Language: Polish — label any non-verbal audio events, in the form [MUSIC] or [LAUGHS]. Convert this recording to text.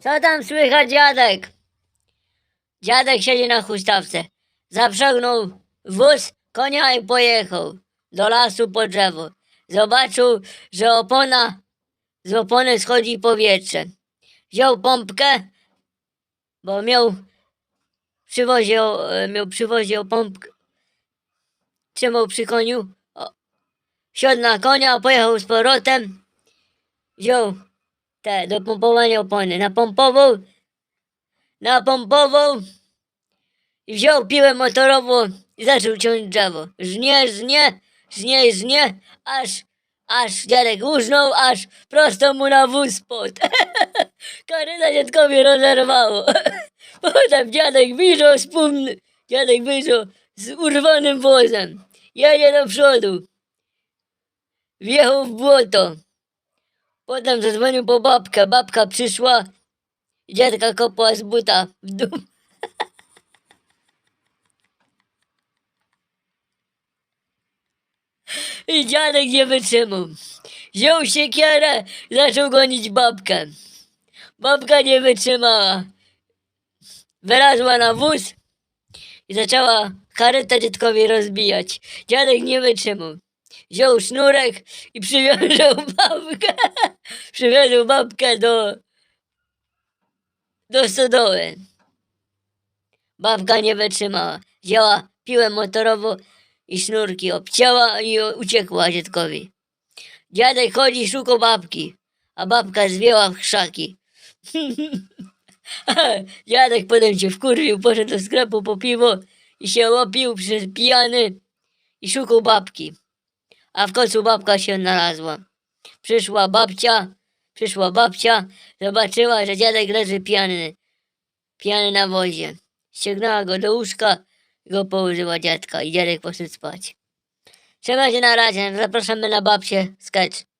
Co tam słychać, dziadek? Dziadek siedzi na huśtawce. Zaprzęgnął wóz konia i pojechał do lasu po drzewo. Zobaczył, że opona, z opony schodzi powietrze. Wziął pompkę, bo miał przy wozie, e, miał przy wozie pompkę. Trzymał przy koniu. O, siadł na konia, pojechał z powrotem. Wziął te do pompowania opony. Napompował, napompował i wziął piłę motorową i zaczął ciąć drzewo. Żnie, żnie, żnie, żnie, aż, aż dziadek użnął, aż prosto mu na wóz spadł. [LAUGHS] Karyna dziadkowi rozerwało. [LAUGHS] Potem dziadek wyjrzał z pum... Dziadek wyjrzał z urwanym wozem. Jedzie do przodu. Wjechał w błoto. Potem zadzwonił po babkę. Babka przyszła. Dziadka kopła z buta w dół. I dziadek nie wytrzymał. Wziął siekierę, zaczął gonić babkę. Babka nie wytrzymała. Wylazła na wóz i zaczęła karetę dziadkowi rozbijać. Dziadek nie wytrzymał. Wziął sznurek i przywiązał babkę. Przywiązał babkę do, do stodoły. Babka nie wytrzymała. Wzięła piłę motorową i sznurki obcięła i uciekła dziadkowi. Dziadek chodzi, szuka babki, a babka zwiała w krzaki. [LAUGHS] Dziadek potem się wkurwił, poszedł do sklepu po piwo i się łopił przez pijany i szukał babki. A w końcu babka się znalazła. Przyszła babcia, przyszła babcia, zobaczyła, że dziadek leży pijany, pijany na wozie. Ściągnęła go do łóżka go położyła dziadka i dziadek poszedł spać. Trzymajcie na razie, zapraszamy na babcię sketch.